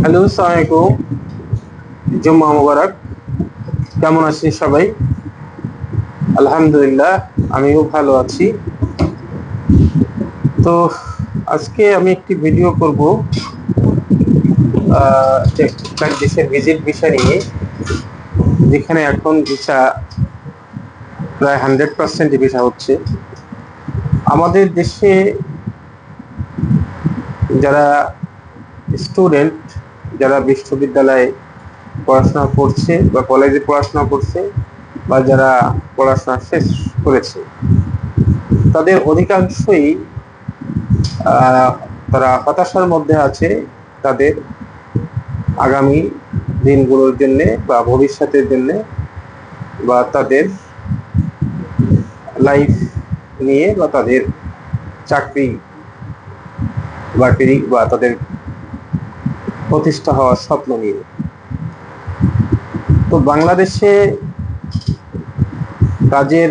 Hello, সালামালাইকুম। জুম্মা মুবারক। কেমন আছেন সবাই? আলহামদুলিল্লাহ, আমিও ভালো আছি। তো আজকে আমি একটি ভিডিও করব দেশের ভিজিট ভিসা নিয়ে, যেখানে এখন ভিসা প্রায় হান্ড্রেড পার্সেন্ট ভিসা হচ্ছে। আমাদের দেশে যারা স্টুডেন্ট যারা বিশ্ববিদ্যালয়ে পড়াশোনা করছে বা কলেজে পড়াশোনা করছে বা যারা পড়াশোনা শেষ করেছে, তাদের অধিকাংশই তারা হতাশার মধ্যে আছে তাদের আগামী দিনগুলোর জন্য বা ভবিষ্যতের জন্য বা তাদের লাইফ নিয়ে বা তাদের চাকরি বাকরি বা তাদের প্রতিষ্ঠা হওয়ার স্বপ্ন নিয়ে। তো বাংলাদেশে কাজের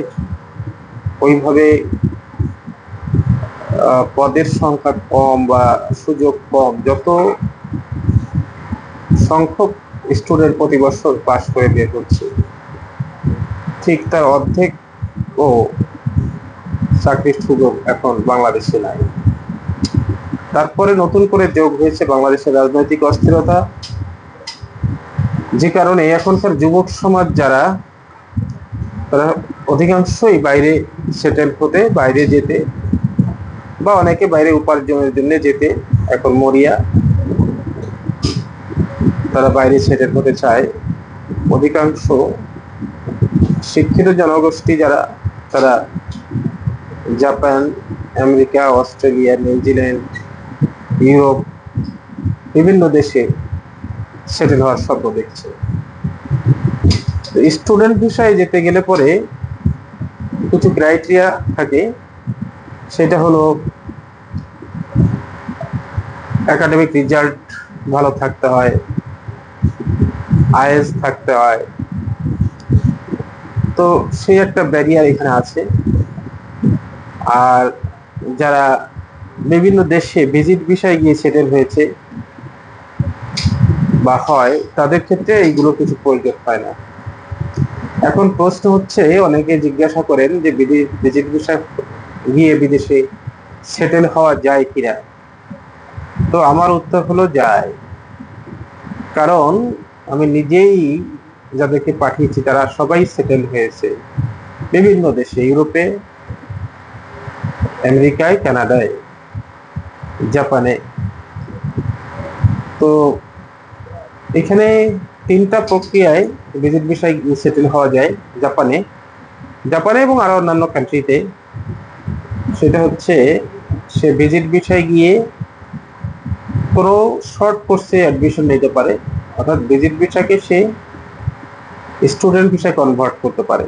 ওইভাবে পদের সংখ্যা কম বা সুযোগ কম, যত সংখ্যক স্টুডেন্ট প্রতি বছর পাশ করে বের হচ্ছে, ঠিক তার অর্ধেক ও চাকরির সুযোগ এখন বাংলাদেশে নাই। তারপরে নতুন করে যোগ হয়েছে বাংলাদেশের রাজনৈতিক অস্থিরতা। যে কারণে এখনকার যুবক সমাজ যারা, তারা অধিকাংশই বাইরে সেটেল হতে, বাইরে যেতে বা অনেকে বাইরে উপার্জনের জন্য যেতে, এখন মরিয়া, তারা বাইরে সেটেল হতে চায়। অধিকাংশ শিক্ষিত জনগোষ্ঠী যারা, তারা Japan, America, Australia, New Zealand Europe, বিভিন্ন দেশে সেটেল হওয়ার স্বপ্ন দেখছে। স্টুডেন্ট বিষয়ে যেতে গেলে পরে কিছু ক্রাইটেরিয়া থাকে, সেটা হলো একাডেমিক রেজাল্ট ভালো থাকতে হয়, আইএস থাকতে হয়। তো সেই একটা ব্যারিয়ার এখানে আছে। আর যারা বিভিন্ন দেশে ভিজিট বিষয়ে গিয়ে সেটেল হয়েছে বা হয়, তাদের ক্ষেত্রে এইগুলো কিছু প্রয়োজন হয় না। এখন প্রশ্ন হচ্ছে, অনেকে জিজ্ঞাসা করেন যে ভিজিট বিষয় গিয়ে বিদেশে সেটেল হওয়া যায় কিনা? তো আমার উত্তর হলো যায়। কারণ আমি নিজেই যাদেরকে পাঠিয়েছি, তারা সবাই সেটেল হয়েছে। বিভিন্ন দেশে, ইউরোপে, আমেরিকায়, কানাডায়। জাপানে। তো এখানে তিনটা প্রক্রিয়ায় ভিজিট বিষয় সেটেল হওয়া যায় জাপানে। জাপানে এবং আরও অন্যান্য কান্ট্রিতে সেটা হচ্ছে, সে ভিজিট বিষয় গিয়ে কোনো শর্ট কোর্সে অ্যাডমিশন নিতে পারে। অর্থাৎ ভিজিট ভিসাকে সে স্টুডেন্ট ভিসায় কনভার্ট করতে পারে।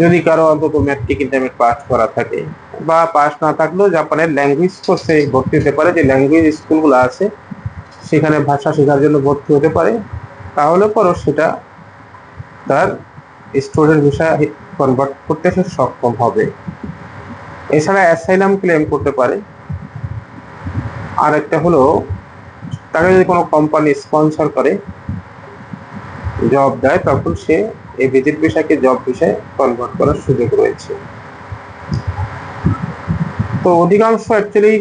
যদি কারও অন্তত ম্যাট্রিক ইন্টারমিডিয়েট পাস করা থাকে বা পাস না থাকলেও জাপানের ল্যাঙ্গুয়েজ কোর্সে ভর্তি হতে পারে, যে ল্যাঙ্গুয়েজ স্কুলগুলো আছে, সেখানে ভাষা শেখার জন্য ভর্তি হতে পারে, তাহলে পরও সেটা তার স্টুডেন্ট ভিসা কনভার্ট করতে সে সক্ষম হবে। এছাড়া অ্যাসাইলাম ক্লেম করতে পারে। আর একটা হলো, তাকে যদি কোনো কোম্পানি স্পন্সর করে জব দেয়, তখন সে এই ভিজিট ভিসাকে জব ভিসায় কনভার্ট করার সুযোগ রয়েছে। তো অধিকাংশ অ্যাকচুয়ালি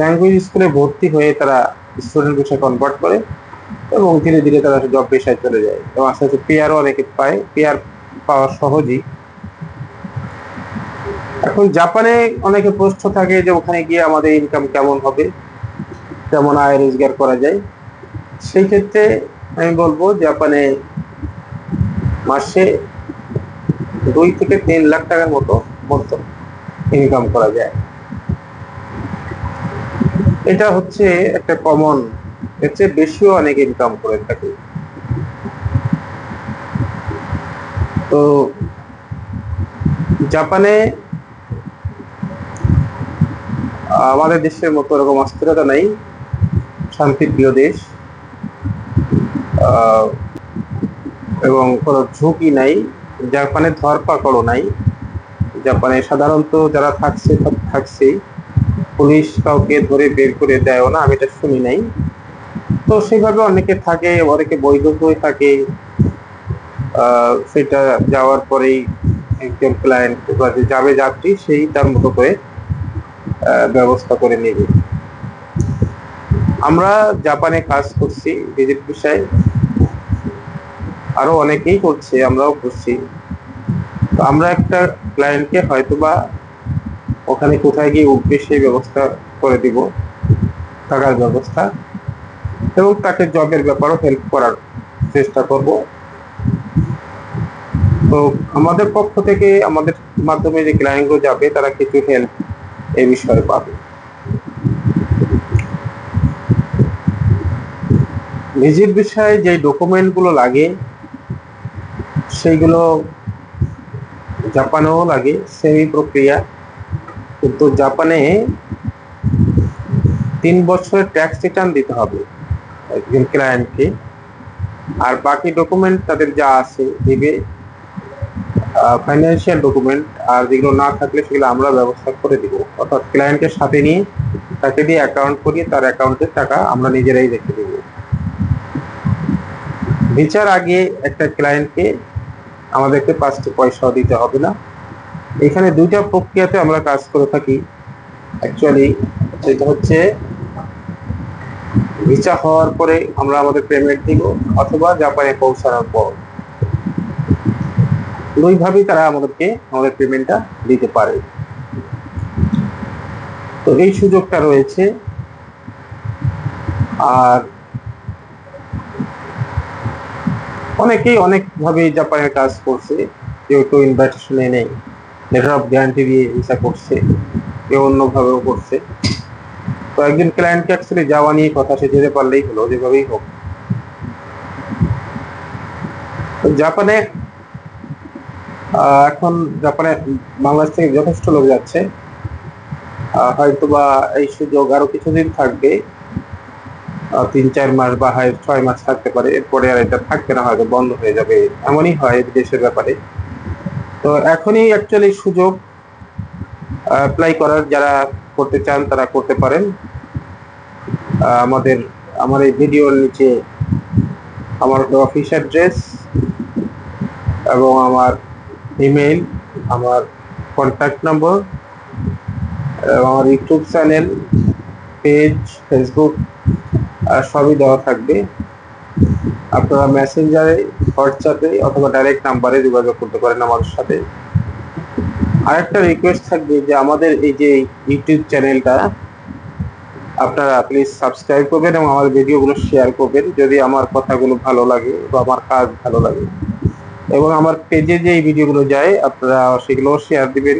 ল্যাঙ্গুয়েজ স্কুলে ভর্তি হয়ে তারা স্টুডেন্ট ভিসায় কনভার্ট করে এবং ধীরে ধীরে তারা জব পেশায় চলে যায় এবং আস্তে আস্তে পেয়ারও অনেকে পায়। পেয়ার পাওয়া সহজই। এখন জাপানে অনেকে প্রশ্ন থাকে যে ওখানে গিয়ে আমাদের ইনকাম কেমন হবে? কেমন আয় রোজগার করা যায়? সেই ক্ষেত্রে আমি বলব জাপানে মাসে দুই থেকে তিন লাখ টাকার মতো মতো ইনকাম করা যায়। এটা হচ্ছে একটা কমন এর চেয়ে বেশিও অনেক ইনকাম করে থাকে। তো জাপানে আমাদের দেশের মতো এরকম অস্থিরতা নাই শান্তিপ্রিয় দেশ। এবং কোনো ঝুঁকি নাই, জাপানে ধরপাকড়ও নাই। জাপানে সাধারণত যারা থাকছে থাকছেই। পুলিশ কাউকে ধরে বের করে দেয় না, আমি এটা শুনি নাই। তো সেভাবে অনেকে থাকে, অনেকে বৈধ হয়ে থাকে। সেটা যাওয়ার পরেই একজন ক্লায়েন্ট বা যাবে যাত্রী, সেই তার মতো করে ব্যবস্থা করে নেবে। আমরা জাপানে কাজ করছি ভিজিট বিষয়ে। আরও অনেকেই করছে, আমরাও করছি। আমরা একটা ক্লায়েন্টকে হয়তোবা ওখানে কোথায় গিয়ে উঠবে সেই ব্যবস্থা করে দিব, থাকার ব্যবস্থা। এবং তাকে জবের ব্যাপারও হেল্প করার চেষ্টা করব। তো আমাদের পক্ষ থেকে আমাদের মাধ্যমে যে ক্লায়েন্টগুলো যাবে, তারা কিছু হেল্প এই বিষয়ে পাবে। ভিজিট বিষয়ে যে ডকুমেন্টগুলো লাগে, সেইগুলো জাপানেও লাগে সেমি প্রক্রিয়া কিন্তু জাপানে তিন বছরের ট্যাক্স রিটার্ন দিতে হবে একজন ক্লায়েন্টকে আর বাকি ডকুমেন্ট তাদের যা আছে, দিবে ফাইন্যান্সিয়াল ডকুমেন্ট আর যেগুলো না থাকলে সেগুলো আমরা ব্যবস্থা করে দিব। অর্থাৎ ক্লায়েন্টের সাথে নিয়ে তাকে দিয়ে অ্যাকাউন্ট করিয়ে তার অ্যাকাউন্টের টাকা আমরা নিজেরাই রেখে দেব। বিচার আগে একটা ক্লায়েন্টকে আমাদেরকে পাঁচটি পয়সাও দিতে হবে না। এখানে দুইটা প্রক্রিয়াতে আমরা কাজ করে থাকি। অ্যাকচুয়ালি সেটা হচ্ছে ভিসা হওয়ার পরে আমরা আমাদের পেমেন্ট দিব অথবা জাপানে পৌঁছানোর পর। দুইভাবেই তারা আমাদেরকে, আমাদের পেমেন্টটা দিতে পারে। তো এই সুযোগটা রয়েছে। আর অনেকেই অনেকভাবে জাপানের কাজ করছে কেউ কেউ ইনভাইটেশনে নেই। লেটার অফ গ্যারান্টি দিয়ে ভিসা করছে কেউ অন্যভাবেও করছে। তো একজন ক্লায়েন্টকে অ্যাকচুয়ালি যাওয়া নিয়ে কথা সে যেতে পারলেই হলো যেভাবেই হোক। জাপানে এখন জাপানে বাংলাদেশ থেকে যথেষ্ট লোক যাচ্ছে। আহ, হয়তোবা এই সুযোগ আরও কিছুদিন থাকবে। তিন চার মাস বা হয় ছয় মাস থাকতে পারে এরপরে আর এটা থাকবে না হয়তো বন্ধ হয়ে যাবে। এমনই হয় দেশের ব্যাপারে। তো এখনই অ্যাকচুয়ালি সুযোগ অ্যাপ্লাই করার যারা করতে চান তারা করতে পারেন। আমাদের, আমার এই ভিডিওর নিচে আমার অফিস অ্যাড্রেস এবং আমার ইমেল আমার কন্ট্যাক্ট নম্বর আমার ইউটিউব চ্যানেল পেজ ফেসবুক সবই দেওয়া থাকবে। আপনারা মেসেঞ্জারে হোয়াটসঅ্যাপে অথবা ডাইরেক্ট নাম্বারে যোগাযোগ করতে পারেন আমাদের সাথে। আরেকটা রিকোয়েস্ট থাকবে যে আমাদের এই যে ইউটিউব চ্যানেলটা আপনারা প্লিজ সাবস্ক্রাইব করবেন এবং আমার ভিডিওগুলো শেয়ার করবেন, যদি আমার কথাগুলো ভালো লাগে বা আমার কাজ ভালো লাগে। এবং আমার পেজে যে ভিডিওগুলো যায়, আপনারা সেগুলো শেয়ার দিবেন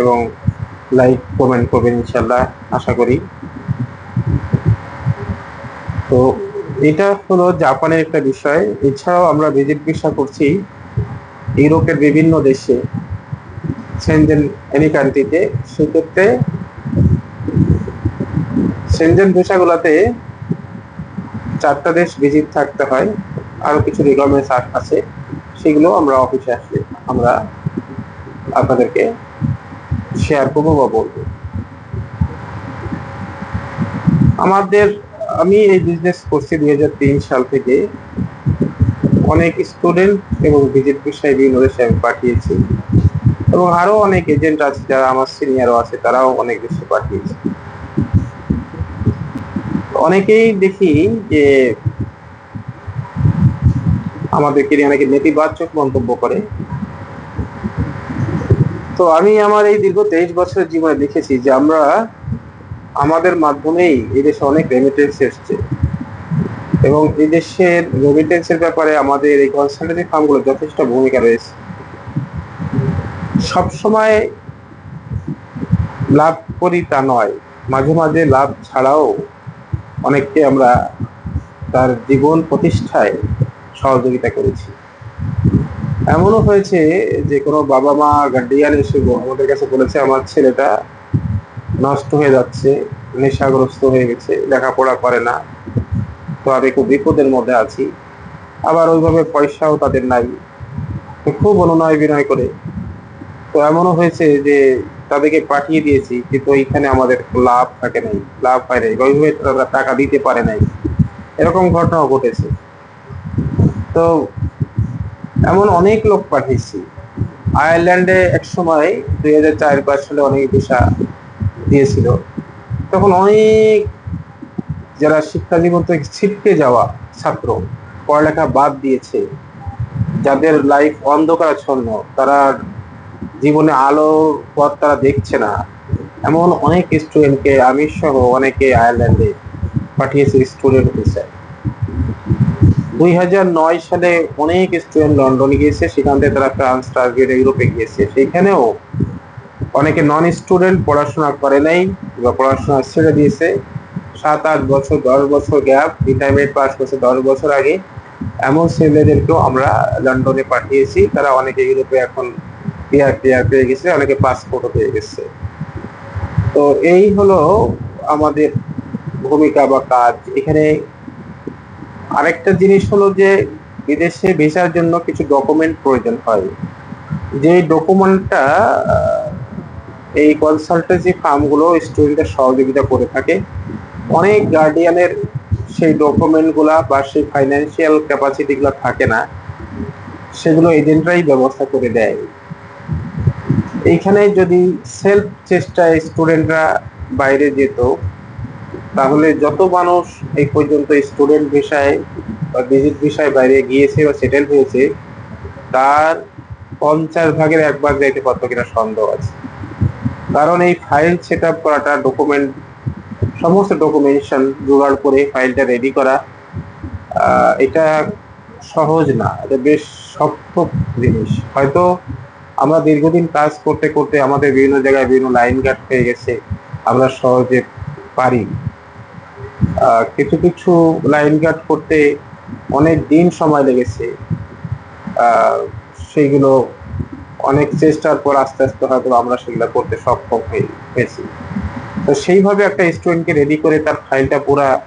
এবং লাইক কমেন্ট করবেন ইনশাল্লাহ আশা করি। তো এটা হলো জাপানের একটা বিষয়। এছাড়াও আমরা ভিজিট ভিসা করছি ইউরোপের বিভিন্ন দেশে সেনজেন এনি কান্ট্রিতে সেক্ষেত্রে সেনজেন ভিসাগুলোতে চারটা দেশ ভিজিট থাকতে হয়। আরও কিছু রিকোয়ারমেন্টস আছে। সেগুলো আমরা অফিসে আসলে আমরা আপনাদেরকে শেয়ার করব বা বলব। আমাদের আমি এই বিজনেস করছি দুই হাজার তিন সাল থেকে। অনেক স্টুডেন্ট এবং বিষয়ে বিভিন্ন দেশে আমি পাঠিয়েছি। এবং আরও অনেক এজেন্ট আছে যারা আমার সিনিয়রও আছে, তারাও অনেক দেশে পাঠিয়েছে। অনেকেই দেখি যে আমাদেরকে নিয়ে অনেকে নেতিবাচক মন্তব্য করে। তো আমি আমার এই দীর্ঘ তেইশ বছরের জীবনে দেখেছি যে আমরা আমাদের মাধ্যমেই এই দেশে অনেক রেমিটেন্স এসছে। এবং এই দেশের রেমিটেন্সের ব্যাপারে আমাদের এই কনসালটেন্সি ফার্মগুলো যথেষ্ট ভূমিকা রয়েছে। সবসময় লাভ করি তা নয়, মাঝে মাঝে লাভ ছাড়াও অনেককে আমরা তার জীবন প্রতিষ্ঠায় সহযোগিতা করেছি। এমনও হয়েছে যে কোনো বাবা মা গার্ডিয়ান এসে আমাদের কাছে বলেছে, আমার ছেলেটা নষ্ট হয়ে যাচ্ছে, নেশাগ্রস্ত হয়ে গেছে, লেখাপড়া করে না। তো আমি খুব বিপদের মধ্যে আছি। আবার ওইভাবে পয়সাও তাদের নাই। খুব অনুনয় বিনয় করে। তো এমনও হয়েছে যে তাদেরকে পাঠিয়ে দিয়েছি, কিন্তু ওইখানে আমাদের লাভ থাকে নাই, লাভ হয় নাই ওইভাবে তারা টাকা দিতে পারে নাই। এরকম ঘটনাও ঘটেছে। তো এমন অনেক লোক পাঠিয়েছি। আয়ারল্যান্ডে এক সময় দুই হাজার চার পাঁচ সালে অনেক ভিসা দিয়েছিল। তখন অনেক যারা শিক্ষা জীবন থেকে ছিটকে যাওয়া ছাত্র পড়ালেখা বাদ দিয়েছে, যাদের লাইফ অন্ধকারাচ্ছন্ন, তারা জীবনে আলো পথ তারা দেখছে না। এমন অনেক স্টুডেন্টকে আমি সহ অনেকে আয়ারল্যান্ডে পাঠিয়েছে স্টুডেন্ট হিসেবে দুই হাজার নয় সালে অনেক স্টুডেন্ট লন্ডনে গিয়েছে, সেখান থেকে তারা ফ্রান্স টার্গেট ইউরোপে গিয়েছে। সেখানেও অনেকে নন স্টুডেন্ট পড়াশোনা করে নাই বা পড়াশোনা ছেড়ে দিয়েছে। সাত, আট বছর, দশ বছর গ্যাপ ইন্টারমিডিয়েট পাস করছে দশ বছর আগে। এমন ছেলেদেরকেও আমরা লন্ডনে পাঠিয়েছি। তারা অনেকে ইউরোপে এখন পিয়ার পিয়ার পেয়ে গেছে, অনেকে পাসপোর্টও পেয়ে গেছে। তো এই হলো আমাদের ভূমিকা বা কাজ। এখানে আরেকটা জিনিস হলো যে বিদেশে ভিসার জন্য কিছু ডকুমেন্ট প্রয়োজন হয়। যে ডকুমেন্টটা এই কনসালটেন্সি ফার্মগুলো স্টুডেন্টের সহযোগিতা করে থাকে। অনেক গার্ডিয়ানের সেই ডকুমেন্টগুলা বা সেই ফাইন্যান্সিয়াল ক্যাপাসিটিগুলো থাকে না। সেগুলো এজেন্টরাই ব্যবস্থা করে দেয়। এইখানে যদি সেলফ চেষ্টায় স্টুডেন্টরা বাইরে যেত, তাহলে যত মানুষ এই পর্যন্ত স্টুডেন্ট ভিসায় বা ভিজিট ভিসায় বাইরে গিয়েছে বা সেটেল হয়েছে, তার পঞ্চাশ ভাগের এক ভাগ যাইতে পারতো কিনা সন্দেহ আছে। কারণ এই ফাইল সেট আপ করাটা ডকুমেন্ট সমস্ত ডকুমেন্টেশন জোগাড় করে ফাইলটা রেডি করা এটা সহজ না। এটা বেশ শক্ত জিনিস। হয়তো আমরা দীর্ঘদিন কাজ করতে করতে আমাদের বিভিন্ন জায়গায় বিভিন্ন লাইন গার্ড হয়ে গেছে, আমরা সহজে পারি। কিছু কিছু লাইন গার্ড করতে অনেক দিন সময় লেগেছে। সেইগুলো অনেক চেষ্টার পর আস্তে আস্তে হয়তো আমরা সেগুলো করতে সক্ষম হয়ে- হয়েছি। তো সেইভাবে একটা স্টুডেন্টকে রেডি করে তার ফাইলটা পুরা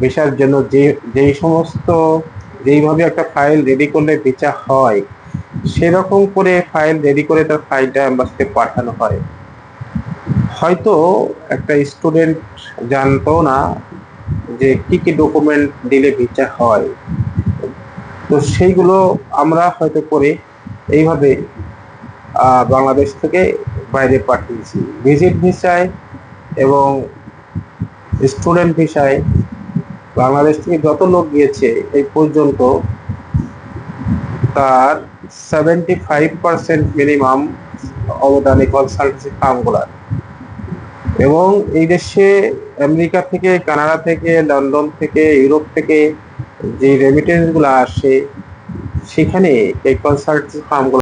ভিসার জন্য যে, যেই সমস্ত, যেইভাবে একটা ফাইল রেডি করলে ভিসা হয়, সেরকম করে ফাইল রেডি করে তার ফাইলটা অ্যাম্বাসিতে পাঠানো হয়। হয়তো একটা স্টুডেন্ট জানতো না যে কি কি ডকুমেন্ট দিলে ভিসা হয়। তো সেইগুলো আমরা হয়তো করে এইভাবে বাংলাদেশ থেকে বাইরে পাঠিয়েছি। ভিজিট ভিসায় এবং স্টুডেন্ট ভিসায় বাংলাদেশ থেকে যত লোক গিয়েছে এই পর্যন্ত তার সেভেন্টি ফাইভ পার্সেন্ট মিনিমাম অবদানে কনসালটেন্সি ফার্মগুলার এবং এই দেশে আমেরিকা থেকে, কানাডা থেকে, লন্ডন থেকে, ইউরোপ থেকে যে রেমিটেন্সগুলো আসে, সেখানে এই কনসালটেন্সি ফার্মগুলো